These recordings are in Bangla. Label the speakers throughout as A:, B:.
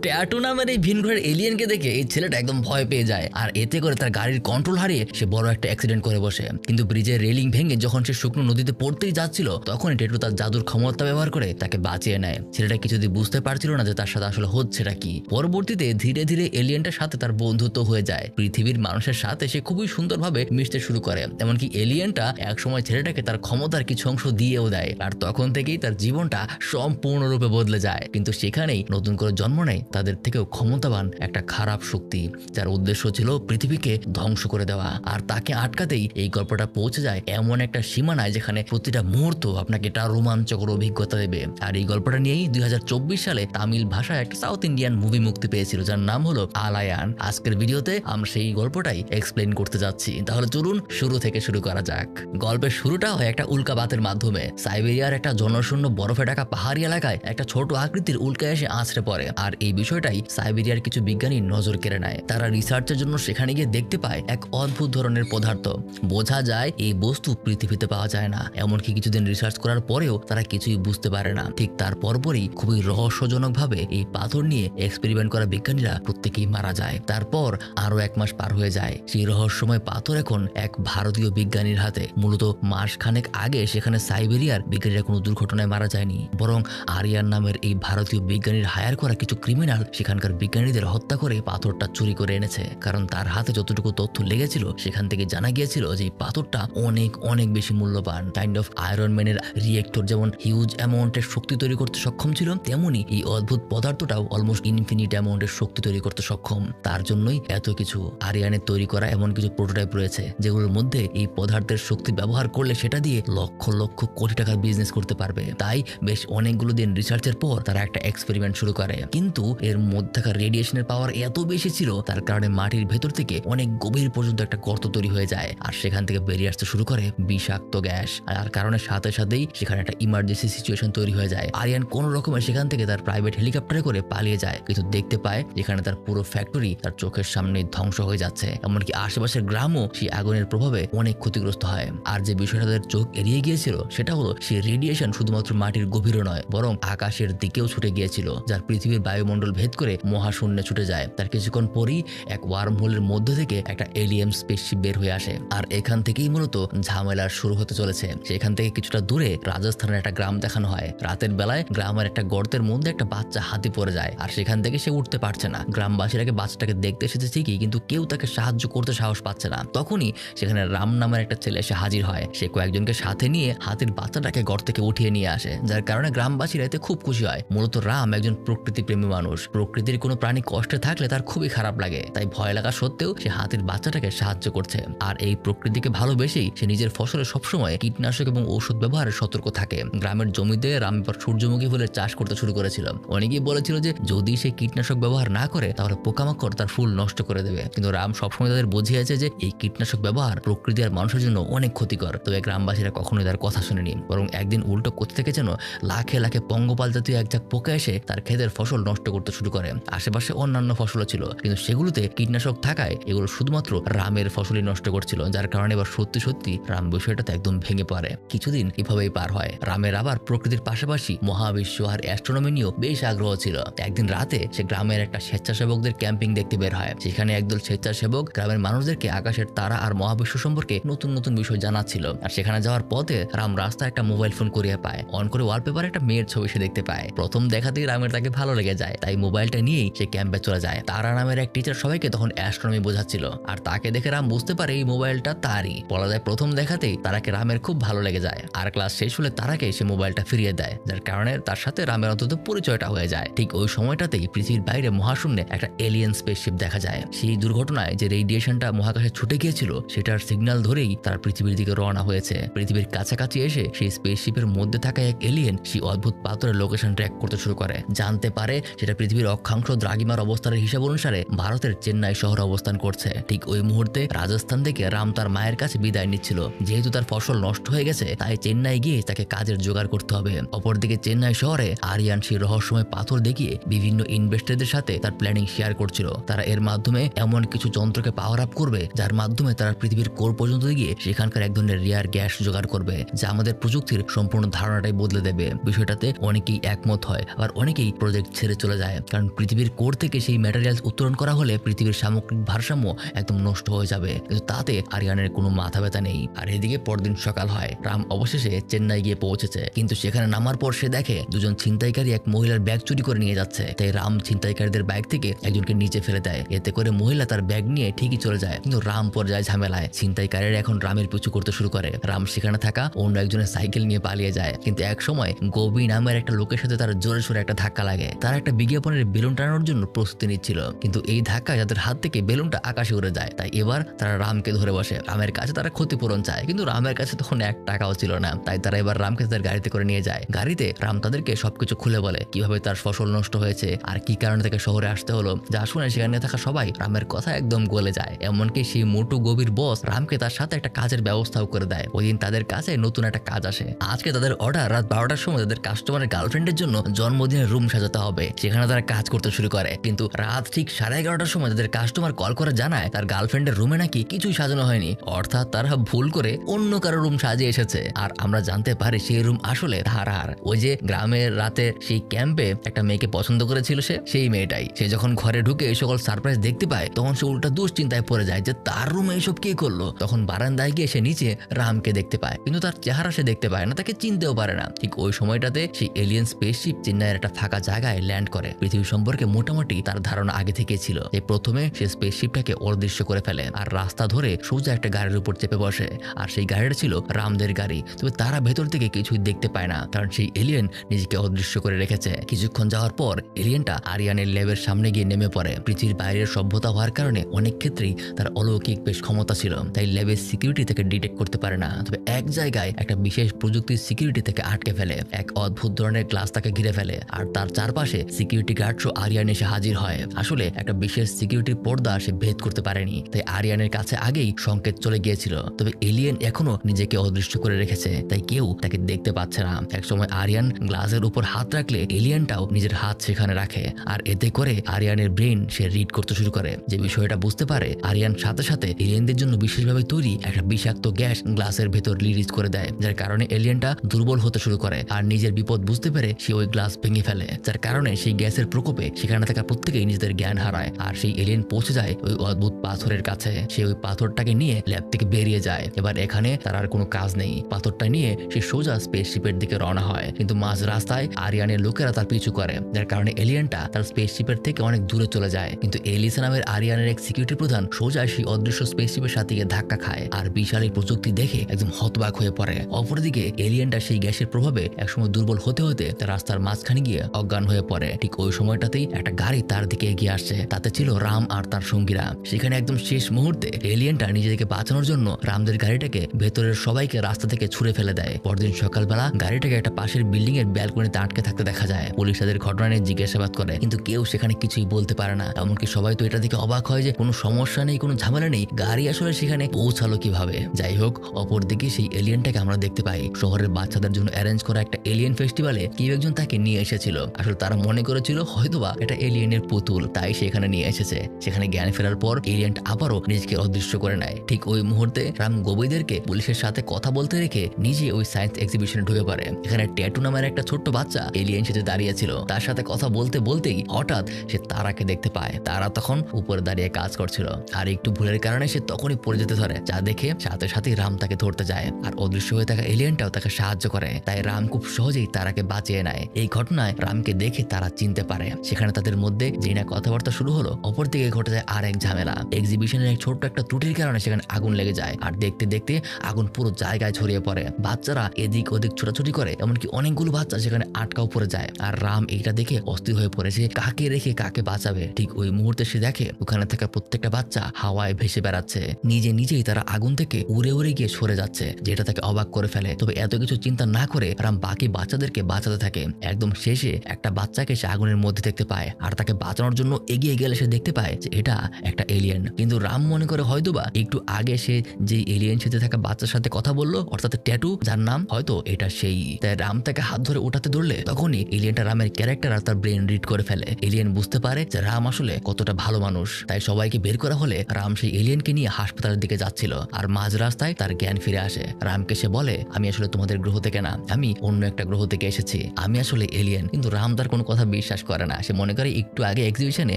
A: ট্যাটু নামের এই ভিনগ্রহের এলিয়েনকে দেখে এই ছেলেটা একদম ভয় পেয়ে যায়। আর এতে করে তার গাড়ির কন্ট্রোল হারিয়ে সে বড় একটা অ্যাক্সিডেন্ট করে বসে। কিন্তু ব্রিজের রেলিং ভেঙে যখন সে শুকনো নদীতে পড়তেই যাচ্ছিল তখন টেটু তার জাদুর ক্ষমতা ব্যবহার করে তাকে বাঁচিয়ে নেয়। ছেলেটা কিছুদিন বুঝতে পারছিল না যে তার সাথে আসলে হচ্ছেটা কি। পরবর্তীতে ধীরে ধীরে এলিয়েনটার সাথে তার বন্ধুত্ব হয়ে যায়। পৃথিবীর মানুষের সাথে সে খুবই সুন্দরভাবে মিশতে শুরু করে। এমনকি এলিয়েনটা একসময় ছেলেটাকে তার ক্ষমতার কিছু অংশ দিয়েও দেয়। আর তখন থেকেই তার জীবনটা সম্পূর্ণরূপে বদলে যায়। কিন্তু সেখানেই নতুন করে জন্ম নেয় তাদের থেকেও ক্ষমতাবান একটা খারাপ শক্তি, যার উদ্দেশ্য ছিল পৃথিবীকে ধ্বংস করে দেওয়া। আর তাকে আটকাতেই এই গল্পটা পৌঁছে যায় এমন একটা সীমানায় যেখানে প্রতিটা মুহূর্ত আপনাকে একটা রোমাঞ্চকর অভিজ্ঞতা দেবে। আর এই গল্পটা নিয়েই দুই হাজার চব্বিশ সালে তামিল ভাষায় একটা সাউথ ইন্ডিয়ান মুভি মুক্তি পেয়েছিল, যার নাম হলো আলায়ান আজকের ভিডিওতে আমরা সেই গল্পটাই এক্সপ্লেন করতে যাচ্ছি। তাহলে চলুন শুরু থেকে শুরু করা যাক। গল্পের শুরুটা হয় একটা উল্কাপাতের মাধ্যমে। সাইবেরিয়ার একটা জনশূন্য বরফে ঢাকা পাহাড়ি এলাকায় একটা ছোট আকৃতির উল্কা এসে আছড়ে পড়ে। আর এই বিষয়টাই সাইবেরিয়ার কিছু বিজ্ঞানী নজর কেড়ে নেয়। তারা রিসার্চের জন্য সেখানে গিয়ে দেখতে পায় এক অদ্ভুত ধরনের পদার্থ। বোঝা যায় এই বস্তু পৃথিবীতে পাওয়া যায় না। এমনকি কিছুদিন রিসার্চ করার পরেও তারা কিছুই বুঝতে পারে না। ঠিক তার পরপরই খুবই রহস্যজনকভাবে এই পাথর নিয়ে এক্সপেরিমেন্ট করা বিজ্ঞানীরা প্রত্যেকেই মারা যায়। তারপর আরও এক মাস পার হয়ে যায়। সেই রহস্যময় পাথর এখন এক ভারতীয় বিজ্ঞানীর হাতে। মূলত মাস খানেক আগে সেখানে সাইবেরিয়ার বিজ্ঞানীরা কোনো দুর্ঘটনায় মারা যায়নি। বরং আরিয়ান নামের এই ভারতীয় বিজ্ঞানীর হায়ার করা কিছু ক্রিমিনাল সেখানকার বিজ্ঞানীদের হত্যা করে পাথরটা চুরি করে এনেছে। কারণ তার হাতে যতটুকু তথ্য লেগেছিল, সেখান থেকে জানা গিয়েছিল যে এই পাথরটা অনেক অনেক বেশি মূল্যবান। কাইন্ড অফ আয়রন ম্যানের রিয়েক্টর যেমন হিউজ অ্যামাউন্টের শক্তি তৈরি করতে সক্ষম ছিল, তেমনি এই অদ্ভুত পদার্থটাও অলমোস্ট ইনফিনিট অ্যামাউন্টের শক্তি তৈরি করতে সক্ষম। তার জন্যই এত কিছু আরিয়ানের তৈরি করা এমন কিছু প্রোটোটাইপ রয়েছে, যেগুলোর মধ্যে এই পদার্থের শক্তি ব্যবহার করলে সেটা দিয়ে লক্ষ লক্ষ কোটি টাকার বিজনেস করতে পারবে। তাই বেশ অনেকগুলো দিন রিসার্চের পর তারা একটা এক্সপেরিমেন্ট শুরু করে। কিন্তু এর মধ্যে থাকা রেডিয়েশনের পাওয়ার এত বেশি ছিল, তার কারণে মাটির ভেতর থেকে অনেক গভীর পর্যন্ত একটা গর্ত তৈরি হয়ে যায়। আর সেখান থেকে বেরিয়ে আসতে শুরু করে বিষাক্ত গ্যাস। আর কারণে সাথে সাথেই সেখানে একটা ইমার্জেন্সি সিচুয়েশন তৈরি হয়ে যায়। আরিয়ান কোনো রকমের সেখান থেকে তার প্রাইভেট হেলিকপ্টারে করে পালিয়ে যায়। কিন্তু দেখতে পায়, যেখানে তার পুরো ফ্যাক্টরি তার চোখের সামনে ধ্বংস হয়ে যাচ্ছে। এমনকি আশেপাশের গ্রামও সেই আগুনের প্রভাবে অনেক ক্ষতিগ্রস্ত হয়। আর যে বিষয়টা তাদের চোখ এড়িয়ে গিয়েছিল, সেটা হলো সেই রেডিয়েশন শুধুমাত্র মাটির গভীরও নয়, বরং আকাশের দিকেও ছুটে গিয়েছিল, যার পৃথিবীর বায়ুমণ্ডল ভেদ করে মহাশূন্যে ছুটে যায়। তার কিছুক্ষণ পরেই এক ওয়ার্ম হোলের মধ্য থেকে একটা এলিয়েন স্পেসশিপ বের হয়ে আসে। আর এখান থেকেই মূলত ঝামেলার শুরু হতে চলেছে। সেখান থেকে কিছুটা দূরে রাজস্থানের একটা গ্রাম দেখানো হয়। রাতের বেলায় গ্রামের একটা গর্তের মধ্যে একটা বাচ্চা হাতি পড়ে যায়। আর সেখান থেকে সে উঠতে পারছে না। গ্রামবাসীরাকে বাচ্চাটাকে দেখতে এসেছে ঠিকই, কিন্তু কেউ তাকে সাহায্য করতে সাহস পাচ্ছে না। তখনই সেখানে রাম নামের একটা ছেলে এসে হাজির হয়। সে কয়েকজনকে সাথে নিয়ে হাতির বাচ্চাটাকে গর্ত থেকে উঠিয়ে নিয়ে আসে। যার কারণে গ্রামবাসীরা এতে খুব খুশি হয়। মূলত রাম একজন প্রকৃতি প্রেমী মানুষ। প্রকৃতির কোনো প্রাণী কষ্টে থাকলে তার খুবই খারাপ লাগে। তাই ভয় লাগা সত্ত্বেও সে হাতির বাচ্চাটাকে সাহায্য করছে। আর এই প্রকৃতিকে ভালোবেসেই সে নিজের ফসলে সবসময় কীটনাশক এবং ঔষধ ব্যবহারে সতর্ক থাকে। গ্রামের জমিতে রাম এবার সূর্যমুখী ফুলের চাষ করতে শুরু করেছিল। অনেকেই বলেছিল যে, যদি সে কীটনাশক ব্যবহার না করে, তাহলে পোকামাকড় তার ফুল নষ্ট করে দেবে। কিন্তু রাম সবসময় তাদের বুঝিয়েছে যে, এই কীটনাশক ব্যবহার প্রকৃতি আর মানুষের জন্য অনেক ক্ষতিকর। তবে গ্রামবাসীরা কখনোই তার কথা শুনেনি। বরং একদিন উল্টো করতে থেকে যেন লাখে লাখে পঙ্গপাল জাতীয় এক ঝাঁক পোকা এসে তার ক্ষেতের ফসল নষ্ট করতে শুরু করে। আশেপাশে অন্যান্য ফসলও ছিল, কিন্তু সেগুলোতে কীটনাশক থাকায় এগুলো শুধুমাত্র রামের ফসলই নষ্ট করছিল, যার কারণে এবার সত্যি সত্যি রাম বিষয়টাতে একদম ভেঙে পড়ে। কিছুদিন এভাবেই পার হয়। রামের আবার প্রকৃতির পাশাপাশি মহাবিশ্ব আর অ্যাস্ট্রোনমি নিয়েও বেশ আগ্রহ ছিল। একদিন রাতে সে গ্রামের একটা স্বেচ্ছাসেবকদের ক্যাম্পিং দেখতে বের হয়। সেখানে একদল স্বেচ্ছাসেবক গ্রামের মানুষদেরকে আকাশের তারা আর মহাবিশ্ব সম্পর্কে নতুন নতুন বিষয় জানাচ্ছিল। আর সেখানে যাওয়ার পথে রাম রাস্তায় একটা মোবাইল ফোন করিয়ে পায়। অন করে ওয়ালপেপারে একটা মেয়ের ছবি সে দেখতে পায়। প্রথম দেখাতেই রামের তাকে ভালো লেগে যায়। তাই মোবাইলটা নিয়েই সে ক্যাম্পে চলে যায়। তারা নামের এক টিচার সবাইকে তখন অ্যাস্ট্রোনমি বোঝাচ্ছিল। আর তাকে দেখে রাম বুঝতে পারে এই মোবাইলটা তারই। বলা যায় প্রথম দেখাতেই তারাকে রামের খুব ভালো লেগে যায়। আর ক্লাস শেষ হলে তারাকে সে মোবাইলটা ফিরিয়ে দেয়, যার কারণে তার সাথে রামের অন্তত পরিচয়টা হয়ে যায়। ঠিক ওই সময়টাতেই পৃথিবীর বাইরে মহাশূন্যে একটা এলিয়েন স্পেসশিপ দেখা যায়। সেই দুর্ঘটনায় যে রেডিয়েশনটা মহাকাশে ছুটে গিয়েছিল, সেটার সিগন্যাল ধরেই তার পৃথিবীর দিকে রওনা হয়েছে। পৃথিবীর কাছাকাছি এসে সেই স্পেসশিপের মধ্যে থাকা এক এলিয়েন সেই অদ্ভুত পাথরের লোকেশন ট্র্যাক করতে শুরু করে। জানতে পারে সেটা পৃথিবীর অক্ষাংশ দ্রাগিমার অবস্থানের হিসাব অনুসারে ভারতের চেন্নাই শহরে অবস্থান করছে। ঠিক ওই মুহূর্তে রাজস্থান থেকে রাম তার মায়ের কাছে বিদায় নিচ্ছিল। যেহেতু তার ফসল নষ্ট হয়ে গেছে, তাই চেন্নাই গিয়ে তাকে কাজের জোগাড় করতে হবে। অপরদিকে চেন্নাই শহরে আরিয়ান সেই রহস্যময় পাথর দেখিয়ে বিভিন্ন ইনভেস্টরদের সাথে তার প্ল্যানিং শেয়ার করছিল। তারা এর মাধ্যমে এমন কিছু যন্ত্রকে পাওয়ার আপ করবে, যার মাধ্যমে তারা পৃথিবীর কোর পর্যন্ত গিয়ে সেখানকার এক ধরনের রেয়ার গ্যাস জোগাড় করবে, যা আমাদের প্রযুক্তির সম্পূর্ণ ধারণাটাই বদলে দেবে। বিষয়টাতে অনেকেই একমত হয়, আবার অনেকেই প্রজেক্ট ছেড়ে চলে যায়। যায়। কারণ পৃথিবীর কোর থেকে সেই ম্যাটেরিয়ালস উত্তোলন করা হলে পৃথিবীর সামগ্রিক ভারসাম্য একদম নষ্ট হয়ে যাবে। কিন্তু তাতে আরিয়ানের কোনো মাথা ব্যথা নেই। আর এদিকে পরদিন সকাল হয় রাম অবশেষে চেন্নাই গিয়ে পৌঁছেছে। কিন্তু সেখানে নামার পর সে দেখে দুজন ছিনতাইকারী এক মহিলার ব্যাগ চুরি করে নিয়ে যাচ্ছে। তাই রাম ছিনতাইকারীদের ব্যাগ থেকে একজনকে নিচে ফেলে দেয়। এতে করে মহিলা তার ব্যাগ নিয়ে ঠিকই চলে যায়। কিন্তু রাম পরে যায় ঝামেলায়। ছিনতাইকারীরা এখন রামের পিছু করতে শুরু করে। রাম সেখানে থাকা অন্য একজনের সাইকেল নিয়ে পালিয়ে যায়। কিন্তু এক সময় গোবি নামের একটা লোকের সাথে তার জোরে সোরে একটা ধাক্কা লাগে। তার একটা বিজ্ঞাপনের বেলুন টানানোর জন্য প্রস্তুতি নিচ্ছিল। কিন্তু এই ধাক্কায় তাদের হাত থেকে বেলুনটা আকাশে উড়ে যায়। তাই এবার তারা রামকে ধরে বসে। রামের কাছে তারা ক্ষতিপূরণ চায়। কিন্তু রামের কাছে তখন এক টাকাও ছিল না। তাই তারা এবার রামকে তাদের গাড়িতে করে নিয়ে যায়। গাড়িতে রাম তাদেরকে সবকিছু খুলে বলে, কীভাবে তার ফসল নষ্ট হয়েছে? আর কি কারণে তাকে শহরে আসতে হলো? যা শুনে সেখানে থাকা সবাই রামের কথা একদম গলে যায়। এমনকি সেই মোটু গভীর বস রামকে তার সাথে একটা কাজের ব্যবস্থাও করে দেয়। ওই দিন তাদের কাছে নতুন একটা কাজ আসে। আজকে তাদের অর্ডার রাত বারোটার সময় তাদের কাস্টমারের গার্লফ্রেন্ডের জন্য জন্মদিনের রুম সাজাতে হবে। সেখানে তারা কাজ করতে শুরু করে। কিন্তু রাত ঠিক সাড়ে এগারোটার সময় তাদের কাস্টমার কল করে জানায়, তার গার্লফ্রেন্ডের রুমে নাকি কিছুই সাজানো হয়নি। অর্থাৎ তারা ভুল করে অন্য কারও রুম সাজিয়ে এসেছে। আর আমরা জানতে পারি সেই রুম আসলে ধারার ওই যে গ্রামের রাতে সেই ক্যাম্পে একটা মেয়েকে পছন্দ করেছিল সে, সেই মেয়েটাই। সে যখন ঘরে ঢুকে এই সকল সারপ্রাইজ দেখতে পায়, তখন সে উল্টা দুশ্চিন্তায় পড়ে যায় যে তার রুমে এসব কে করল? তখন বারান্দায় গিয়ে সে নিচে রামকে দেখতে পায়। কিন্তু তার চেহারা সে দেখতে পায় না, তাকে চিনতেও পারে না। ঠিক ওই সময়টাতে সেই এলিয়েন স্পেসশিপ চেন্নাইয়ের একটা ফাঁকা জায়গায় ল্যান্ড করে। পৃথিবী সম্পর্কে মোটামুটি তার ধারণা আগে থেকে ছিল। যে প্রথমে সে স্পেসশিপটাকে অদৃশ্য করে ফেলে আর রাস্তা ধরে সোজা একটা গাড়ির উপর চেপে বসে। আর সেই গাড়িটা ছিল রামদের গাড়ি। তবে তারা ভেতর থেকে কিছুই দেখতে পায় না, কারণ সেই এলিয়েন নিজেকে অদৃশ্য করে রেখেছে। কিছুক্ষণ যাওয়ার পর এলিয়েনটা আরিয়ানের ল্যাবের সামনে গিয়ে নেমে পড়ে। পৃথিবীর বাইরের সভ্যতা হওয়ার কারণে অনেক ক্ষেত্রেই তার অলৌকিক বেশ ক্ষমতা ছিল। তাই ল্যাবের সিকিউরিটি থেকে ডিটেক্ট করতে পারে না। তবে এক জায়গায় একটা বিশেষ প্রযুক্তির সিকিউরিটি থেকে আটকে ফেলে। এক অদ্ভুত ধরনের গ্লাস তাকে ঘিরে ফেলে। আর তার চারপাশে সিকিউরিটি গার্ড সহ আরিয়ান এসে হাজির হয়। আসলে একটা বিশেষ সিকিউরিটির পর্দা সে ভেদ করতে পারেনি। তাই আরিয়ানের কাছে আগেই সংকেত চলে গিয়েছিল। তবে এলিয়েন এখনও নিজেকে অদৃশ্য করে রেখেছে। তাই কেউ তাকে দেখতে পাচ্ছে না। একসময় আরিয়ান গ্লাসের উপর হাত রাখলে এলিয়েনটাও নিজের হাত সেখানে রাখে। আর এতে করে আরিয়ানের ব্রেন সে রিড করতে শুরু করে। যে বিষয়টা বুঝতে পারে, আরিয়ান সাথে সাথে এলিয়েনদের জন্য বিশেষভাবে তৈরি একটা বিষাক্ত গ্যাস গ্লাসের ভেতর রিলিজ করে দেয়। যার কারণে এলিয়েনটা দুর্বল হতে শুরু করে। আর নিজের বিপদ বুঝতে পেরে সে ওই গ্লাস ভেঙে ফেলে। যার কারণে সেই গ্যাসের প্রকোপে সেখানে থাকা প্রত্যেকেই নিজেদের জ্ঞান হারায়। আর সেই এলিয়েন পৌঁছে যায় ওই অদ্ভুত পাথরের কাছে। সে ওই পাথরটাকে নিয়ে ল্যাব থেকে বেরিয়ে যায়। এবার এখানে তার আর কোনো কাজ নেই। পাথরটা নিয়ে সে সোজা স্পেসশিপের দিকে রওনা হয়। কিন্তু মাঝ রাস্তায় আরিয়ানের লোকেরা তার পিছু করে। যার কারণে এলিয়েনটা তার স্পেসশিপের থেকে অনেক দূরে চলে যায়। কিন্তু এলিসা নামের আরিয়ানের এক সিকিউরিটি প্রধান সোজা সেই অদৃশ্য স্পেসশিপের সাথে গিয়ে ধাক্কা খায়। আর বিশাল এই প্রযুক্তি দেখে একদম হতবাক হয়ে পড়ে। অপরদিকে এলিয়েনটা সেই গ্যাসের প্রভাবে একসময় দুর্বল হতে হতে তার রাস্তার মাঝখানে গিয়ে অজ্ঞান হয়ে পড়ে। ঠিক ওই সময়টাতেই একটা গাড়ি তার দিকে এগিয়ে আসছে। তাতে ছিল রাম আর তার সঙ্গীরা। সেখানে একদম শেষ মুহূর্তে এলিয়েনটা নিজেকে বাঁচানোর জন্য রামদের গাড়িটাকে ভেতরের সবাইকে রাস্তা থেকে ছুড়ে ফেলে দেয়। পরদিন সকালবেলা গাড়িটাকে একটা পাশের বিল্ডিং এর ব্যালকনিতে আটকে থাকতে দেখা যায়। পুলিশ তাদের ঘটনা নিয়ে জিজ্ঞাসাবাদ করে, কিন্তু কেউ সেখানে কিছুই বলতে পারে না। এমনকি সবাই তো এটা দেখে অবাক হয় যে কোনো সমস্যা নেই, কোনো ঝামেলা নেই। গাড়ি আসলে সেখানে পৌঁছালো কীভাবে? যাই হোক, অপরদিকে সেই এলিয়েনটাকে আমরা দেখতে পাই। শহরের বাচ্চাদের জন্য অ্যারেঞ্জ করা একটা এলিয়েন ফেস্টিভ্যালে কেউ একজন তাকে নিয়ে এসেছিল। আসলে তারা মনে করেছিল হয়তোবা এটা এলিয়েনের পুতুল, তাই সেখানে নিয়ে এসেছে। সেখানে জ্ঞান ফেরার পর এলিয়েনটা আবারও নিজেকে অদৃশ্য করে নেয়। ঠিক ওই মুহূর্তে রাম গোবইদেরকে পুলিশের সাথে কথা বলতে রেখে নিজে ওই সায়েন্স এক্সিবিশনে ঢুকে পড়ে। এখানে ট্যাটু নামের একটা ছোট্ট বাচ্চা এলিয়েন সেজে দাঁড়িয়েছিল তার সাথে কথা বলতে বলতেই হঠাৎ সে তারাকে দেখতে পায়। তারা তখন উপরে দাঁড়িয়ে কাজ করছিল। আর একটু ভুলের কারণে সে তখনই পড়ে যেতে ধরে, যা দেখে সাথে সাথে রাম তাকে ধরতে যায়। আর অদৃশ্য হয়ে থাকা এলিয়েনটাও তাকে সাহায্য করে। তাই রাম খুব সহজেই তারাকে বাঁচিয়ে নেয়। এই ঘটনায় রামকে দেখে তারা চিনতে পারে। সেখানে তাদের মধ্যে যেই না কথাবার্তা শুরু হলো, অপরদিকে ঘটে যায় আর এক ঝামেলা। এক্সিবিশনের এক ছোট্ট একটা ত্রুটির কারণে সেখানে আগুন লেগে যায়। আর দেখতে দেখতে আগুন পুরো জায়গায় ছড়িয়ে পড়ে। বাচ্চারা এদিক ওদিক ছোটাছুটি করে, এমনকি অনেকগুলো বাচ্চা সেখানে আটকাও পড়ে যায়। আর রাম এইটা দেখে অস্থির হয়ে পড়েছে কাকে রেখে কাকে বাঁচাবে। ঠিক ওই মুহূর্তে সে দেখে ওখানে থাকা প্রত্যেকটা বাচ্চা হাওয়ায় ভেসে বেড়াচ্ছে। নিজে নিজেই তারা আগুন থেকে উড়ে উড়ে গিয়ে সরে যাচ্ছে, যেটা তাকে অবাক করে ফেলে। তবে এত কিছু চিন্তা না করে রাম বাকি বাচ্চাদেরকে বাঁচাতে থাকে। একদম শেষে একটা বাচ্চাকে সে আগুনের মধ্যে দেখতে পায় আর তাকে বাঁচানোর জন্য এগিয়ে গেলে সে দেখতে পায় যে এটা একটা এলিয়েন কিন্তু রাম মনে করে হয়তোবা একটু আগে সে যে এলিয়েন সাথে থাকা বাচ্চার সাথে কথা বলল, অর্থাৎ ট্যাটু, যার নাম হয়তো এটা সেই। তাই রাম তাকে হাত ধরে ওঠাতে ধরলে তখনই এলিয়েনটা রামের ক্যারেক্টার আর তার ব্রেন রিড করে ফেলে। এলিয়েন বুঝতে পারে যে রাম আসলে কতটা ভালো মানুষ। তাই সবাইকে বের করা হলে রাম সেই এলিয়েনকে নিয়ে হাসপাতালের দিকে যাচ্ছিল আর মাঝ রাস্তায় তার জ্ঞান ফিরে আসে। রামকে সে বলে, আমি আসলে তোমাদের গ্রহ থেকে না, আমি অন্য একটা গ্রহ থেকে এসেছি। আমি আসলে এলিয়েন কিন্তু রাম তার কোনো কথা বিশ্বাস বিশ্বাস করে না। সে মনে করে একটু আগে এক্সিবিশনে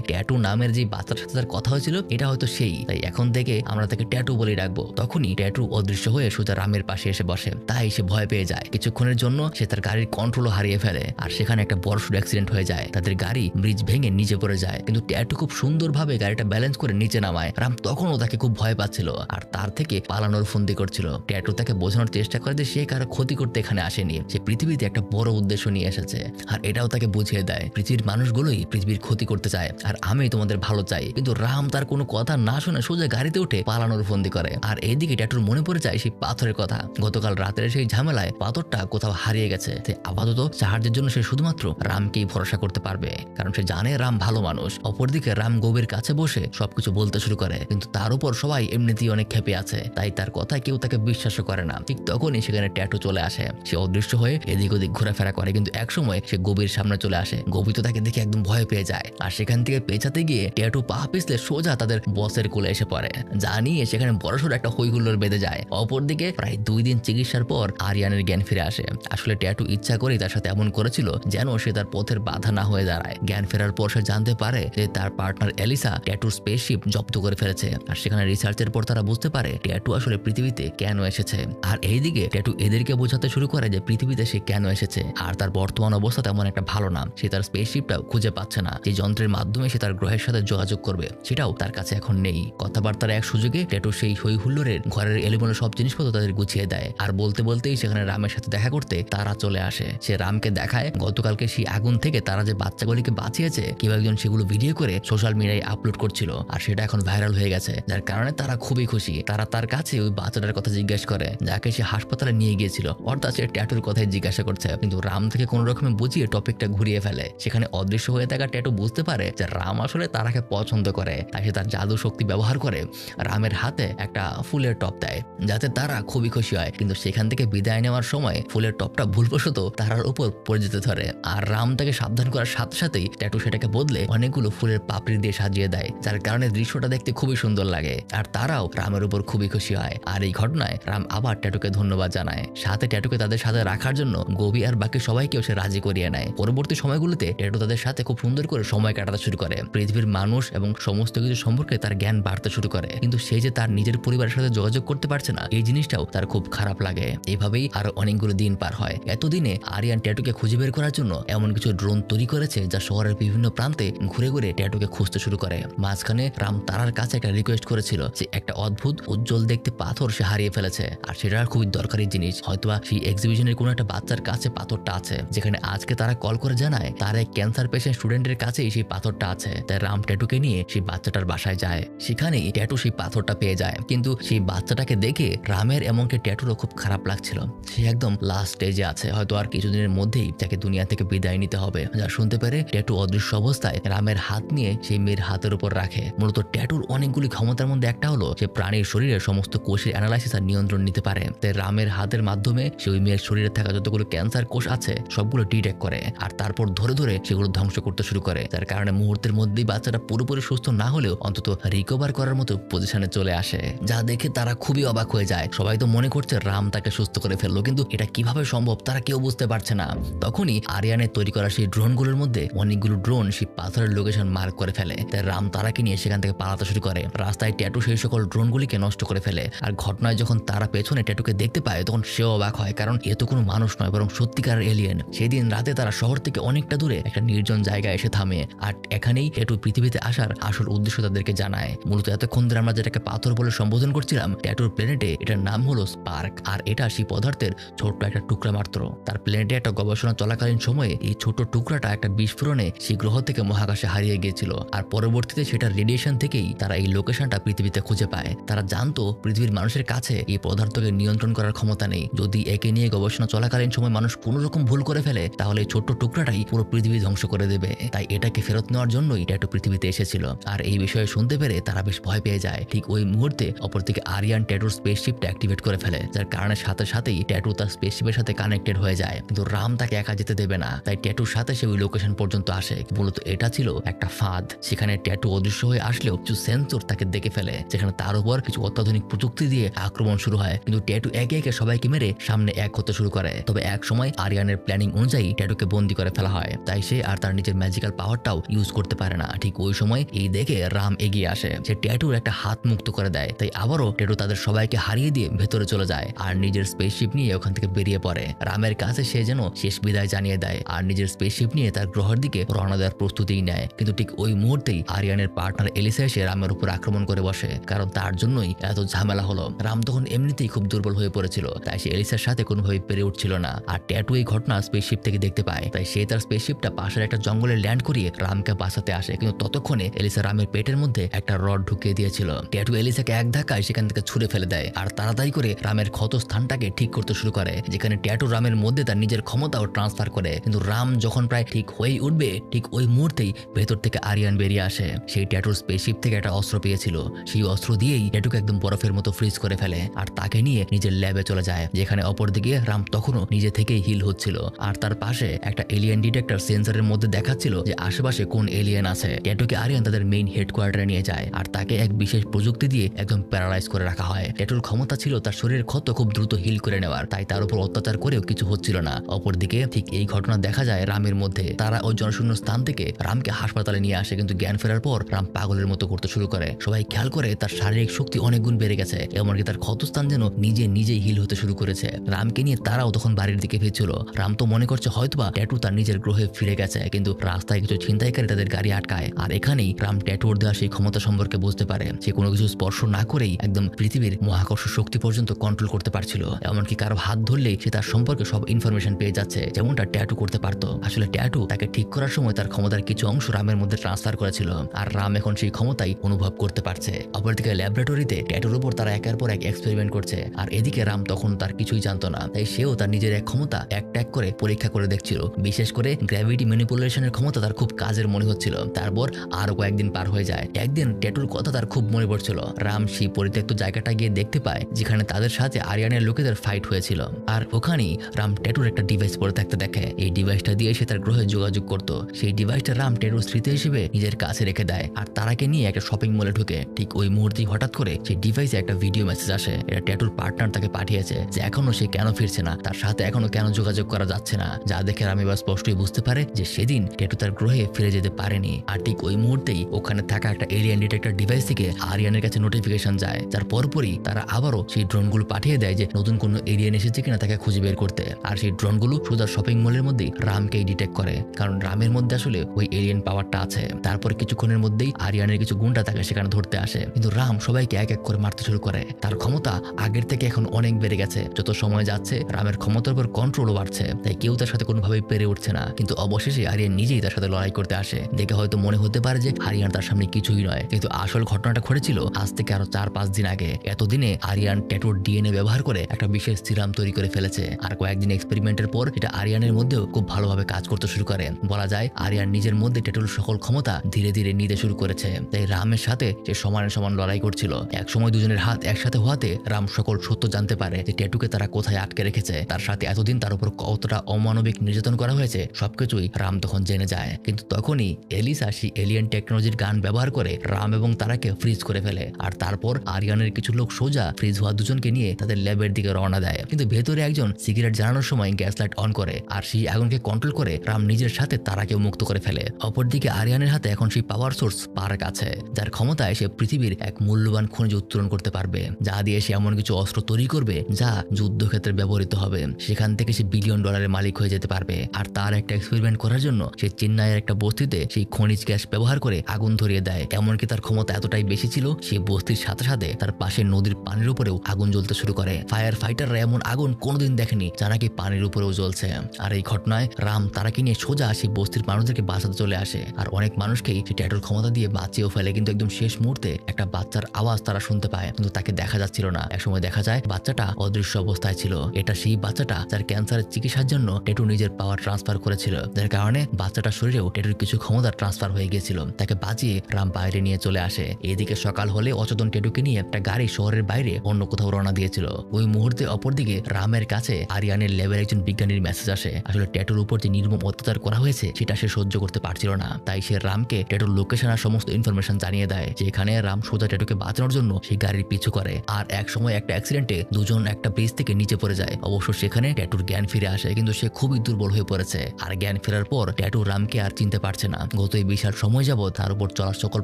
A: ট্যাটু নামের যে বাচ্চার সাথে তার কথা হয়েছিল, এটা হয়তো সেই। তাই এখন থেকে আমরা তাকে ট্যাটু বলে রাখব। তখনই ট্যাটু অদৃশ্য হয়ে সোজা রামের পাশে এসে বসে। তাই সে ভয় পেয়ে যায়। কিছুক্ষণের জন্য সে তার গাড়ির কন্ট্রোলও হারিয়ে ফেলে। আর সেখানে একটা বড়সড় অ্যাক্সিডেন্ট হয়ে যায়। তাদের গাড়ি ব্রিজ ভেঙে নিচে পড়ে যায়। কিন্তু ট্যাটু খুব সুন্দরভাবে গাড়িটা ব্যালেন্স করে নিচে নামায়। রাম তখনও তাকে খুব ভয় পাচ্ছিল। আর তার থেকে পালানোর ফন্দি করছিল। ট্যাটু তাকে বোঝানোর চেষ্টা করে যে সে কারও ক্ষতি করতে এখানে আসেনি। সে পৃথিবীতে একটা বড় উদ্দেশ্য নিয়ে এসেছে। আর এটাও তাকে বুঝিয়ে দেয়। পৃথিবীর মানুষগুলোই পৃথিবীর ক্ষতি করতে চায়, আর আমি তোমাদের ভালো চাই। কিন্তু রাম তার কোনো কথা না শুনে সোজা গাড়িতে উঠে পালানোর ফন্দি করে। আর এইদিকে ট্যাটুর মনে পড়ে যায় সেই পাথরের কথা। গতকাল রাতের সেই ঝামেলায় পাথরটা কোথাও হারিয়ে গেছে। তাই আপাতত সাহায্যের জন্য সে শুধুমাত্র রামকেই ভরসা করতে পারবে। কারণ সে জানে রাম ভালো মানুষ। অপরদিকে রাম গভীর কাছে বসে সবকিছু বলতে শুরু করে। কিন্তু তার উপর সবাই এমনিতেই অনেক খেপে আছে। তাই তার কথায় কেউ তাকে বিশ্বাসও করে না। ঠিক তখনই সেখানে ট্যাটু চলে আসে। সে অদৃশ্য হয়ে এদিক ওদিক ঘোরাফেরা করে। কিন্তু একসময় সে গভীর সামনে চলে আসে। গভীর তো তাকে দেখে একদম ভয় পেয়ে যায়। আর সেখান থেকে পেঁচাতে গিয়ে ট্যাটু পা পিছলে সোজা তাদের বসের কোলে এসে পড়ে। যা নিয়ে সেখানে বড়সড় একটা হইহুল্লোর বেঁধে যায়। অপরদিকে প্রায় দুই দিন চিকিৎসার পর আরিয়ানের জ্ঞান ফিরে আসে। আসলে ট্যাটু ইচ্ছা করেই তার সাথে এমন করেছিল যেন সে তার পথের বাধা না হয়ে দাঁড়ায়। জ্ঞান ফেরার পর সে জানতে পারে যে তার পার্টনার এলিসা ট্যাটুর স্পেসশিপ জব্দ করে ফেলেছে। আর সেখানে রিসার্চের পর তারা বুঝতে পারে ট্যাটু আসলে পৃথিবীতে কেন এসেছে। আর এইদিকে ট্যাটু এদেরকে বোঝাতে শুরু করে যে পৃথিবীতে সে কেন এসেছে। আর তার বর্তমান অবস্থা তেমন একটা ভালো না। সে তার স্পেসশিপটা খুঁজে পাচ্ছে না। যে যন্ত্রের মাধ্যমে সে তার গ্রহের সাথে যোগাযোগ করবে, সেটাও তার কাছে এখন নেই। কথাবার্তার এক সুযোগে ট্যাটু সেই হই হুল্লোরের ঘরের এলিমেন্ট সব জিনিসপত্র তাদের গুছিয়ে দেয়। আর বলতে বলতেই সেখানে রামের সাথে দেখা করতে তারা চলে আসে। সে রামকে দেখায়, গতকালকে সেই আগুন থেকে তারা যে বাচ্চাগুলিকে বাঁচিয়েছে, কেউ একজন সেগুলো ভিডিও করে সোশ্যাল মিডিয়ায় আপলোড করছিল। আর সেটা এখন ভাইরাল হয়ে গেছে। যার কারণে তারা খুবই খুশি। তারা তার কাছে ওই বাচ্চাটার কথা জিজ্ঞেস করে, যাকে সে হাসপাতালে নিয়ে গিয়েছিল। অর্থাৎ সে ট্যাটুর কথাই জিজ্ঞাসা করছে। কিন্তু রাম থেকে কোনো রকমে বুঝিয়ে টপিকটা ঘুরিয়ে ফেলে। সেখানে অদৃশ্য হয়ে থাকা ট্যাটু বুঝতে পারে যে রাম আসলে তারাকে পছন্দ করে, তাই সে তার জাদু শক্তি ব্যবহার করে রামের হাতে একটা ফুলের টপ দেয়, যাতে তারা খুবই খুশি হয়। কিন্তু সেখান থেকে বিদায় নেওয়ার সময় ফুলের টপটা ভুলবশত তারার উপর পড়ে যেতে ধরে। আর রাম তাকে সাবধান করার সাথে সাথেই ট্যাটু সেটাকে বদলে অনেকগুলো ফুলের পাপড়ি দিয়ে সাজিয়ে দেয়, যার কারণে দৃশ্যটা দেখতে খুবই সুন্দর লাগে। আর তারাও রামের উপর খুবই খুশি হয়। আর এই ঘটনায় রাম আবার ট্যাটুকে ধন্যবাদ জানায়। সাথে ট্যাটুকে তাদের সাথে রাখার জন্য গবি আর বাকি সবাইকেও সে রাজি করিয়ে নেয়। পরবর্তী সময়গুলোতে ট্যাটু তাদের সাথে খুব সুন্দর করে সময় কাটাতে শুরু করে। পৃথিবীর মানুষ এবং সমস্ত কিছু সম্পর্কে তার জ্ঞান বাড়তে শুরু করে। কিন্তু সে যে তার নিজের পরিবারের সাথে যোগাযোগ করতে পারছে না, এই জিনিসটাও তার খুব খারাপ লাগে। এভাবেই আরও অনেকগুলো দিন পার হয়। এতদিনে আরিয়ান ট্যাটুকে খুঁজে বের করার জন্য এমন কিছু ড্রোন তৈরি করেছে যা শহরের বিভিন্ন প্রান্তে ঘুরে ঘুরে ট্যাটুকে খুঁজতে শুরু করে। মাঝখানে রাম তারার কাছে একটা রিকোয়েস্ট করেছিল যে একটা অদ্ভুত, উজ্জ্বল দেখতে পাথর সে হারিয়ে ফেলেছে। আর সেটা খুবই দরকারি জিনিস। হয়তোবা সেই এক্সিবিশনের কোনো একটা বাচ্চার কাছে পাথরটা আছে, যেখানে আজকে তারা কল করে জানায়, তার ক্যান্সার পেশেন্ট স্টুডেন্টের কাছেই সেই পাথরটা আছে। তাই রাম ট্যাটুকে নিয়ে সেই বাচ্চাটার বাসায় যায়। সেখানেই ট্যাটু সেই পাথরটা পেয়ে যায়। কিন্তু সেই বাচ্চাটাকে দেখে রামের এমনকি ট্যাটুরও খুব খারাপ লাগছিল। সে একদম লাস্ট স্টেজে আছে। হয়তো আর কিছুদিনের মধ্যেই তাকে দুনিয়া থেকে বিদায় নিতে হবে। যা শুনতে পেরে ট্যাটু অদৃশ্য অবস্থায় রামের হাত নিয়ে সেই মেয়ের হাতের উপর রাখে। মূলত ট্যাটুর অনেকগুলি ক্ষমতার মধ্যে একটা হলো সে প্রাণীর শরীরের সমস্ত কোষের অ্যানালাইসিস আর নিয়ন্ত্রণ নিতে পারে। তাই রামের হাতের মাধ্যমে সে ওই মেয়ের শরীরে থাকা যতগুলো ক্যান্সার কোষ আছে, সবগুলো ডিটেক্ট করে। আর তারপর ধরে ধরে সেগুলো ধ্বংস করতে শুরু করে। যার কারণে মুহূর্তের মধ্যেই বাচ্চাটা পুরোপুরি সুস্থ না হলেও অন্তত রিকভার করার মতো পজিশনে চলে আসে। যা দেখে তারা খুবই অবাক হয়ে যায়। সবাই তো মনে করছে রাম তাকে সুস্থ করে ফেলল, কিন্তু এটা কীভাবে সম্ভব তারা কেউ বুঝতে পারছে না। তখনই আরিয়ানের তৈরি করা সেই ড্রোনগুলোর মধ্যে অনেকগুলো ড্রোন সেই পাথরের লোকেশন মার্ক করে ফেলে। তাই রাম তারাকে নিয়ে সেখান থেকে পালাতে শুরু করে। রাস্তায় ট্যাটু সেই সকল ড্রোনগুলিকে নষ্ট করে ফেলে। আর ঘটনায় যখন তারা পেছনে ট্যাটুকে দেখতে পায়, তখন সেও অবাক হয়, কারণ এ তো কোনো মানুষ নয়, বরং সত্যিকার এলিয়েন সেদিন রাতে তারা শহর থেকে অনেকটা দূরে একটা নির্জন জায়গায় এসে থামে। আর এখানেই ট্যাটু পৃথিবীতে আসার আসল উদ্দেশ্য তাদেরকে জানায়। মূলত এতক্ষণ ধরে আমরা যেটাকে পাথর বলে সম্বোধন করছিলাম, ট্যাটুর প্ল্যানেটে এটার নাম হলো স্পার্ক। আর এটা সেই পদার্থের ছোট্ট একটা টুকরা মাত্র। তার প্ল্যানেটে একটা গবেষণা চলাকালীন সময়ে এই ছোট টুকরাটা একটা বিস্ফোরণে সেই গ্রহ থেকে মহাকাশে হারিয়ে গিয়েছিল। আর পরবর্তীতে সেটার রেডিয়েশন থেকেই তারা এই লোকেশনটা পৃথিবীতে খুঁজে পায়। তারা জানতো পৃথিবীর মানুষের কাছে এই পদার্থকে নিয়ন্ত্রণ করার ক্ষমতা নেই। যদি একে নিয়ে গবেষণা চলাকালীন সময় মানুষ কোনো রকম ভুল করে ফেলে, তাহলে এই ছোট্ট টুকরাটাই পুরো পৃথিবী ধ্বংস করে দেবে। তাই এটাকে ফেরত নেওয়ার জন্যই ট্যাটু পৃথিবীতে এসেছিল। আর এই বিষয়ে শুনতে পেরে তারা বেশ ভয় পেয়ে যায়। ঠিক ওই মুহূর্তে অপরদিকে আরিয়ান ট্যাটুর স্পেসশিপটা অ্যাক্টিভেট করে ফেলে, যার কারণে সাথে সাথেই ট্যাটু তার স্পেসশিপের সাথে কানেক্টেড হয়ে যায়। কিন্তু রাম তাকে একা যেতে দেবে না। তাই ট্যাটুর সাথে সে ওই লোকেশন পর্যন্ত আসে। মূলত এটা ছিল একটা ফাঁদ। সেখানে ট্যাটু অদৃশ্য হয়ে আসলেও কিছু সেন্সর তাকে দেখে ফেলে, যেখানে তার উপর কিছু অত্যাধুনিক প্রযুক্তি দিয়ে আক্রমণ শুরু হয়। কিন্তু ট্যাটু একে একে সবাইকে মেরে সামনে এক হতে শুরু করে। তবে এক সময় আরিয়ানের প্ল্যানিং অনুযায়ী ট্যাটুকে বন্দি করে ফেলা হয়। তাই সে আর তার নিজের ম্যাজিক্যাল পাওয়ারটাও ইউজ করতে পারে না। ঠিক ওই সময় এই দেখে রাম এগিয়ে আসে। সে ট্যাটুর একটা হাত মুক্ত করে দেয়। তাই আবারও ট্যাটু তাদের সবাইকে হারিয়ে দিয়ে ভেতরে চলে যায় আর নিজের স্পেসশিপ নিয়ে ওখান থেকে বেরিয়ে পড়ে। রামের কাছে সে যেন শেষ বিদায় জানিয়ে দেয় আর নিজের স্পেসশিপ নিয়ে তার গ্রহের দিকে রওনা দেওয়ার প্রস্তুতিই নেয়। কিন্তু ঠিক ওই মুহূর্তেই আরিয়ানের পার্টনার এলিসা এসে রামের উপর আক্রমণ করে বসে, কারণ তার জন্যই এত ঝামেলা হলো। রাম তখন এমনিতেই খুব দুর্বল হয়ে পড়েছিল, তাই সে এলিসার সাথে কোনোভাবে পেরে উঠছিল না। আর ট্যাটু এই ঘটনা স্পেসশিপ থেকে দেখতে পায়, তাই সে তার স্পেসশিপটা পাশের একটা জঙ্গলে ল্যান্ড করিয়ে রামকে বাঁচাতে আসে। কিন্তু ততক্ষণে এলিসা রামের পেটের মধ্যে একটা রড ঢুকিয়ে দিয়েছিল। ট্যাটু এলিসাকে এক ধাক্কায় সেখান থেকে ছুঁড়ে ফেলে দেয় আর তাড়াতাড়ি করে রামের ক্ষত স্থানটাকে ঠিক করতে শুরু করে, যেখানে ট্যাটু রামের মধ্যে তার নিজের ক্ষমতাও ট্রান্সফার করে। কিন্তু রাম যখন প্রায় ঠিক হয়েই উঠবে, ঠিক ওই মুহূর্তেই ভেতর থেকে আরিয়ান বেরিয়ে আসে। সেই ট্যাটুর স্পেসশিপ থেকে একটা অস্ত্র পেয়েছিল। সেই অস্ত্র দিয়েই ট্যাটুকে একদম বরফের মতো ফ্রিজ করে ফেলে আর তাকে নিয়ে নিজের ল্যাবে চলে যায়, যেখানে অপরদিকে রাম তখনও নিজে থেকেই হিল হচ্ছিল। আর তার পাশে একটা এলিয়েন ডিটেক্টর সেন্সরের মধ্যে দেখাচ্ছিল যে আশেপাশে কোন এলিয়েন আছে। ট্যাটুকে আরিয়ান তাদের মেইন হেডকোয়ার্টারে নিয়ে যায়, আর তাকে এক বিশেষ প্রযুক্তি দিয়ে একদম প্যারালাইজ করে রাখা হয়। ট্যাটুর ক্ষমতা ছিল তার শরীরের ক্ষত খুব দ্রুত হিল করে নেওয়ার, তাই তার উপর অত্যাচার করেও কিছু হচ্ছিল না। অপরদিকে ঠিক এই ঘটনা দেখা যায় রামের মধ্যে। তারা ওই জনশূন্য স্থান থেকে রামকে হাসপাতালে নিয়ে আসে, কিন্তু জ্ঞান ফেরার পর রাম পাগলের মতো করতে শুরু করে। সবাই খেয়াল করে তার শারীরিক শক্তি অনেক গুণ বেড়ে গেছে, এমনকি তার ক্ষতস্থান যেন নিজে নিজেই হিল হতে শুরু করেছে। রামকে নিয়ে তারাও তখন বাড়ির দিকে ফিরছিল। রাম তো মনে করছে হয়তোবা ট্যাটু তার নিজের গ্রহে ফিরে গেছে, কিন্তু রাস্তায় কিছু ছিনতাইকারী তাদের গাড়ি আটকায়। আর এখানেই রাম ট্যাটুর দেওয়া সেই ক্ষমতা সম্পর্কে বুঝতে পারে। সে কোনো কিছু স্পর্শ না করেই একদম পৃথিবীর মহাকর্ষ শক্তি পর্যন্ত কন্ট্রোল করতে পারছিল। এমনকি কারও হাত ধরলেই সে তার সম্পর্কে সব ইনফরমেশন পেয়ে যাচ্ছে, যেমনটা ট্যাটু করতে পারতো। আসলে ট্যাটু তাকে ঠিক করার সময় তার ক্ষমতার কিছু অংশ রামের মধ্যে ট্রান্সফার করেছিল। আর রাম এখন সেই ক্ষমতাই অনুভব করতে পারছে। অপরদিকে ল্যাবরেটরিতে ট্যাটুর উপর তারা একের পর এক এক্সপেরিমেন্ট করছে। আর এদিকে রাম তখন তার কিছুই জানতো না। তাই সেও তার নিজের এক ক্ষমতা এক ট্যাগ করে পরীক্ষা করে দেখছিল। বিশেষ করে গ্র্যাভিটি ম্যানিপুলেশনের ক্ষমতা তার খুব কাজের মনে হচ্ছিল। তারপর আরও কয়েকদিন পার হয়ে যায়। একদিন ট্যাটুর কথা তার খুব মনে পড়ছিল। রাম সেই পরিত্যক্ত জায়গাটা গিয়ে দেখতে পায়, যেখানে তাদের সাথে আরিয়ানের লোকেদের ফাইট হয়েছিল। আর ওখানেই রাম ট্যাটুর একটা ডিভাইস পরে থাকতে দেখে। এই ডিভাইসটা দিয়ে সে তার গ্রহে যোগাযোগ করত। সেই ডিভাইসটা রাম ট্যাটুর স্মৃতি হিসেবে নিজের কাছে রেখে দেয়। আর তারাকে নিয়ে একটা শপিং মলে ঢুকে। ঠিক ওই মুহূর্তেই হঠাৎ করে সেই ডিভাইসে একটা ভিডিও মেসেজ আসে। এটা ট্যাটুর পার্টনার তাকে পাঠিয়েছে যে এখনও সে কেন ফিরছে না? তার সাথে এখনও কেন যোগাযোগ করা যাচ্ছে না? যা দেখে রাম এবার স্পষ্টই বুঝতে পারে যে সেদিন ট্যাটু তার গ্রহে ফিরে যেতে পারেনি। আর ঠিক ওই মুহূর্তেই ওখানে থাকা একটা এলিয়ান ডিটেক্টর ডিভাইস থেকে আরিয়ানের কাছে নোটিফিকেশন যায়। যার পরপরই তারা আবারও সেই ড্রোনগুলো পাঠিয়ে দেয় যে নতুন কোনো এলিয়ান এসেছে কিনা তাকে খুঁজে বের করতে। আর সেই ড্রোনগুলো শুধু শপিং মলের মধ্যেই রামকেই ডিটেক্ট করে। কারণ রামের মধ্যে আসলে ওই এলিয়ান পাওয়ারটা আছে। তারপর কিছুক্ষণের মধ্যেই আরিয়ানের কিছু গুন্ডা তাকে সেখানে ধরতে আসে। কিন্তু রাম সবাইকে এক এক করে মারতে শুরু করে। তার ক্ষমতা আগের থেকে এখন অনেক বেড়ে গেছে। যত সময় যাচ্ছে, রামের ক্ষমতার উপর কন্ট্রোলও বাড়ছে। তাই কেউ তার সাথে কোনোভাবেই পেরে উঠছে না। কিন্তু অবশেষে আরিয়ান নিজেই তার সাথে লড়াই করতে আসে। দেখে হয়তো মনে হতে পারে যে আরিয়ান তার সামনে কিছুই নয়। কিন্তু আসল ঘটনাটা ঘটেছিল আজ থেকে আরও চার পাঁচ দিন আগে। এতদিনে আরিয়ান ট্যাটুর ডিএনএ ব্যবহার করে একটা বিশেষ সিরাম তৈরি করে ফেলেছে। আর কয়েকদিন এক্সপেরিমেন্টের পর এটা আরিয়ানের মধ্যেও খুব ভালোভাবে কাজ করতে শুরু করে। বলা যায় আরিয়ান নিজের মধ্যে ট্যাটুর সকল ক্ষমতা ধীরে ধীরে নিতে শুরু করেছে। তাই রামের সাথে সে সমানে সমান লড়াই করছিল। এক সময় দুজনের হাত একসাথে হওয়াতে রাম সকল সত্য জানতে পারে যে ট্যাটুকে তারা কোথায় আটকে রেখেছে। তার সাথে এতদিন তার উপর কতটা অমানবিক নির্যাতন করা হয়েছে, সবকিছুই রাম তখন জেনে যায়। কিন্তু তখনই এলিসা সেই এলিয়ান টেকনোলজির গান ব্যবহার করে রাম এবং তারাকে ফ্রিজ করে ফেলে। আর তারপর আরিয়ানের কিছু লোক সোজা ফ্রিজ হওয়া দুজনকে নিয়ে তাদের ল্যাবের দিকে রওনা দেয়। কিন্তু ভেতরে একজন সিগারেট জ্বালানোর সময় গ্যাস লাইট অন করে। আর সেই আগুনকে কন্ট্রোল করে রাম নিজের সাথে তারাকেও মুক্ত করে ফেলে। অপরদিকে আরিয়ানের হাতে এখন সেই পাওয়ার সোর্স পার্ক আছে। যার ক্ষমতায় সে পৃথিবীর এক মূল্যবান খনিজ উত্তোলন করতে পারবে। যা দিয়ে সে এমন কিছু অস্ত্র তৈরি করবে যা যুদ্ধক্ষেত্রে ব্যবহৃত হবে। সেখান থেকে সে বিলিয়ন ডলারের মালিক হয়ে যেতে পারবে। আর তার একটা এক্সপেরিমেন্ট করার জন্য সে চেন্নাইয়ের একটা বস্তিতে সেই খনিজ গ্যাস ব্যবহার করে আগুন ধরিয়ে দেয়। এমনকি তার ক্ষমতা এতটাই বেশি ছিল, সে বস্তির সাথে সাথে তার পাশের নদীর পানির উপরেও আগুন জ্বলতে শুরু করে। ফায়ার ফাইটাররা এমন আগুন কোনোদিন দেখেনি যা নাকি পানির উপরেও জ্বলছে। আর এই ঘটনায় রাম তারাকে নিয়ে সোজা সেই বস্তির মানুষদেরকে বাঁচাতে চলে আসে। আর অনেক মানুষকেই সেই ট্যাটুর ক্ষমতা দিয়ে বাঁচিয়েও ফেলে। কিন্তু একদম শেষ মুহূর্তে একটা বাচ্চার আওয়াজ তারা শুনতে পায়, কিন্তু তাকে দেখা যাচ্ছিল না। একসময় দেখা যায় বাচ্চাটা অদৃশ্য অবস্থায় ছিল। এটা সেই বাচ্চাটা যার ক্যান্সারের চিকিৎসার জন্য টেটু নিজের পাওয়ার ট্রান্সফার করেছিল। যার কারণে বাচ্চাটার শরীরেও টেটুর কিছু ক্ষমতা ট্রান্সফার হয়ে গিয়েছিল। তাকে বাজিয়ে রাম বাইরে নিয়ে চলে আসে। এদিকে সকাল হলে অচেতন টেটুকে নিয়ে একটা গাড়ি শহরের বাইরে অন্য কোথাও রওনা দিয়েছিল। ওই মুহূর্তে অপরদিকে রামের কাছে আরিয়ানের লেভেল একজন বিজ্ঞানীর মেসেজ আসে। আসলে ট্যাটুর উপর যে নির্মম অত্যাচার করা হয়েছে, সেটা সে সহ্য করতে পারছিল না। তাই সে রামকে ট্যাটুর লোকেশন আর সমস্ত ইনফরমেশন জানিয়ে দেয়, যে এখানে রাম সোজা ট্যাটুকে বাঁচানোর জন্য সেই গাড়ির পিছু করে। আর এক সময় একটা অ্যাক্সিডেন্টে দুজন একটা ব্রিজ থেকে নিচে পড়ে যায়। অবশ্য সেখানে ট্যাটুর জ্ঞান ফিরে আসে, কিন্তু সে খুবই দুর্বল হয়ে পড়েছে। আর জ্ঞান ফেরার পর ট্যাটু রামকে আর চিনতে পারছে না। গত এই বিশাল সময় যাবৎ তার উপর চলা সকল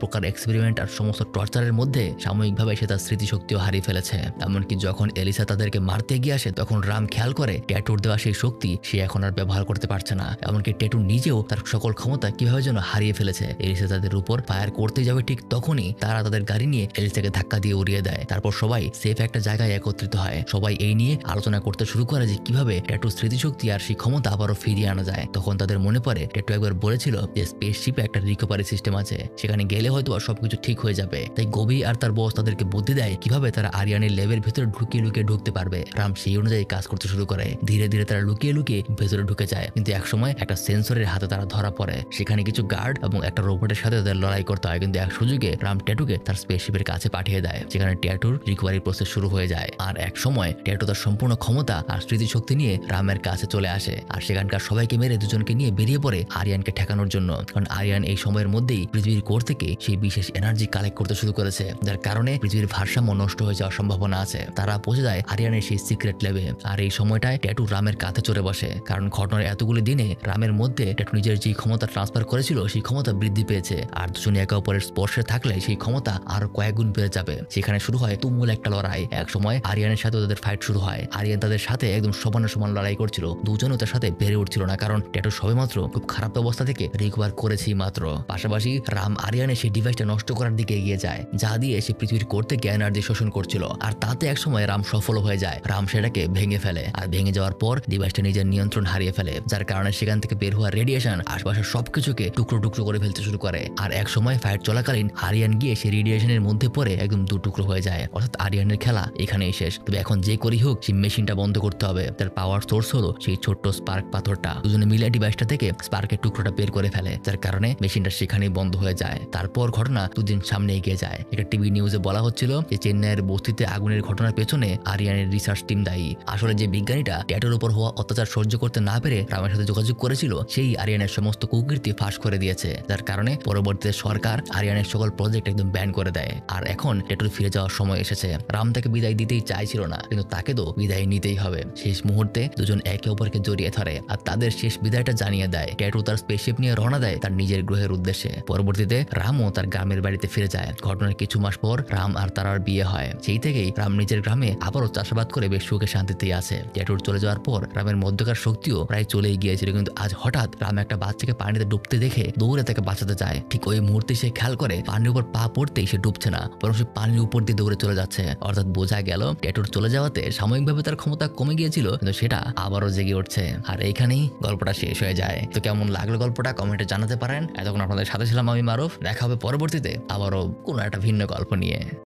A: প্রকার এক্সপেরিমেন্ট আর সমস্ত টর্চারের মধ্যে সাময়িকভাবে সে তার স্মৃতিশক্তিও হারিয়ে ফেলেছে। এমনকি যখন এলিসা তাদেরকে মারতে গিয়ে আসে, তখন রাম খেয়াল করে ট্যাটুর দেওয়া সেই শক্তি সে এখন আর ব্যবহার করতে পারছে না। এমনকি ট্যাটু নিজেও তার সকল ক্ষমতা কীভাবে যেন হারিয়ে ফেলেছে। এলিসা তাদের উপর ফায়ার করতে যাবে ঠিক তখনই তারা তাদের গাড়ি নিয়ে এলিসাকে ধাক্কা দিয়ে উড়িয়ে দেয়। তারপর সবাই সেফ একটা জায়গায় একত্রিত হয়। সবাই এই নিয়ে আলোচনা করতে শুরু করে যে কীভাবে ট্যাটু স্মৃতিশক্তি আর সেই ক্ষমতা আবারও ফিরিয়ে আনা যায়। তখন তাদের মনে পড়ে ট্যাটু একবার বলেছিল যে স্পেসশিপে একটা রিকভারি সিস্টেম আছে। সেখানে গেলে হয়তো সবকিছু ঠিক হয়ে যাবে। তাই গবি আর তার বস তাদেরকে বুদ্ধি দেয় কীভাবে তারা আরিয়ানের লেভের ভিতরে ঢুকিয়ে লুকিয়ে ঢুকতে পারবে। রাম সেই অনুযায়ী কাজ করতে শুরু করে। ধীরে ধীরে তারা লুকিয়ে লুকিয়ে ভেতরে ঢুকে যায়। কিন্তু একসময় একটা সেন্সরের হাতে তারা ধরা পড়ে। সেখানে কিছু গার্ড এবং একটা রোবটের সাথে তাদের লড়াই করতে হয়। কিন্তু এক সুযোগে রাম ট্যাটুকে তার স্পেসশিপের কাছে পাঠিয়ে দেয়। যেখানে ট্যাটুর রিকভারি প্রসেস শুরু হয়ে যায়। আর এক সময় ট্যাটু তার সম্পূর্ণ ক্ষমতা আর স্মৃতিশক্তি নিয়ে রামের কাছে চলে আসে। আর সেখানকার সবাইকে মেরে দুজনকে নিয়ে বেরিয়ে পড়ে আরিয়ানকে ঠেকানোর জন্য। কারণ আরিয়ান এই সময়ের মধ্যেই পৃথিবীর কোর থেকে সেই বিশেষ এনার্জি কালেক্ট করতে শুরু করেছে। যার কারণে পৃথিবীর ভারসাম্য নষ্ট হয়ে যাওয়ার সম্ভাবনা আছে। তারা পৌঁছে যায় আরিয়ানের সেই সিক্রেট লেবে আর এই সময়টায় ট্যাটু রামের কাঁধে চড়ে বসে। কারণ ঘটনার এতগুলি দিনে রামের মধ্যে ট্যাটু নিজের যে ক্ষমতা ট্রান্সফার করেছিল, সেই ক্ষমতা বৃদ্ধি পেয়েছে। আর দুজনে একে অপরের স্পর্শে থাকলে সেই ক্ষমতা আরও কয়েক গুণ বেড়ে যাবে। সেখানে শুরু হয় তুমুল একটা লড়াই। এক সময় আরিয়ানের সাথে তাদের ফাইট শুরু হয়। আরিয়ান তাদের সাথে একদম সমান সমান লড়াই করছিল। দুজনও তার সাথে বেড়ে উঠছিল না। কারণ ট্যাটু সবেমাত্র খুব খারাপ অবস্থা থেকে রিকভার করেছি মাত্র। পাশাপাশি রাম আরিয়ানে সেই ডিভাইসটা নষ্ট করার দিকে এগিয়ে যায়, যা দিয়ে সে পৃথিবীর করতে জ্ঞান এনার্জি শোষণ করছিল, আর তাতে একসময় রাম সফল হয়ে যায়। রাম সেটাকে ভেঙে ফেলে, আর ভেঙে যাওয়ার পর ডিভাইসটা নিজের নিয়ন্ত্রণ হারিয়ে ফেলে, যার কারণে সেখান থেকে বের হওয়া রেডিয়েশন আশপাশের সবকিছুকে টুকরো টুকরো করে ফেলতে শুরু করে। আর এক সময় ফাইট চলাকালীন আরিয়ান গিয়ে সেই রেডিয়েশনের মধ্যে পড়ে একদম দু টুকরো হয়ে যায়। অর্থাৎ আরিয়ানের খেলা এখানেই শেষ। তবে এখন যে করি হোক, সেই মেশিনটা বন্ধ করতে হবে। তার পাওয়ার সোর্স হলো সেই ছোট্ট স্পার্ক পাথরটা। দুজনে মিলে ডিভাইসটা থেকে স্পার্কের টুকরোটা বের করে ফেলে, যার কারণে মেশিনটা সেখানেই বন্ধ হয়ে যায়। তারপর ঘটনা দুদিন সামনে এগিয়ে যায়। এটা টিভি নিউজে বলা হচ্ছিল যে চেন্নাইয়ের বস্তিতে আগুনের ঘটনার পেছনে আরিয়ানের রিসার্চ টিম দায়ী। আসলে যে বিজ্ঞানীটা ট্যাটোর উপর হওয়া অত্যাচার সহ্য করতে না পেরে রামের সাথে যোগাযোগ করেছিল, সেই আরিয়ানের সমস্ত কুকীর্তি ফাঁস করে দিয়েছে, যার কারণে পরবর্তীতে সরকার আরিয়ানের সকল প্রজেক্ট একদম ব্যান করে দেয়। আর এখন ট্যাটোর ফিরে যাওয়ার সময় এসেছে। রাম তাকে বিদায় দিতেই চাইছিল না, কিন্তু তাকে তো বিদায় নিতেই হবে। শেষ মুহূর্তে দুজন একে অপরকে জড়িয়ে ধরে, আর তাদের শেষ বিদায়টা দেয়। ট্যাটু তার স্পেসশিপ নিয়ে রওনা দেয় তার নিজের গ্রহের উদ্দেশ্যে। পরবর্তীতে রামও তার গ্রামের বাড়িতে ফিরে যায়। ঘটনার কিছু মাস পর রাম আর তারার বিয়ে হয়। সেই থেকেই রাম নিজের গ্রামে আবারও চাষাবাদ করে বেশ সুখে শান্তিতেই আছে। ট্যাটুর চলে যাওয়ার পর রামের মধ্যকার শক্তিও প্রায় চলেই গিয়েছিল। কিন্তু আজ হঠাৎ রাম একটা বাচ্চাকে পানিতে ডুবতে দেখে দৌড়ে তাকে বাঁচাতে যায়। ঠিক ওই মুহূর্তে সে খেয়াল করে পানির উপর পা পড়তেই সে ডুবছে না, বরং সে পানির উপর দিয়ে দৌড়ে চলে যাচ্ছে। অর্থাৎ বোঝা গেল ট্যাটুর চলে যাওয়াতে সাময়িকভাবে তার ক্ষমতা কমে গিয়েছিল, কিন্তু সেটা আবারও জেগে উঠছে। আর এইখানেই গল্পটা শেষ হয়ে যায়। তো কেমন লাগল গল্পটা? কমেন্টে জানাতে পারেন। এতক্ষণ আপনাদের সাথে ছিলাম আমি মারুফ। দেখা হবে পরবর্তীতে আবারও কোনো একটা ভিন্ন গল্প নিয়ে।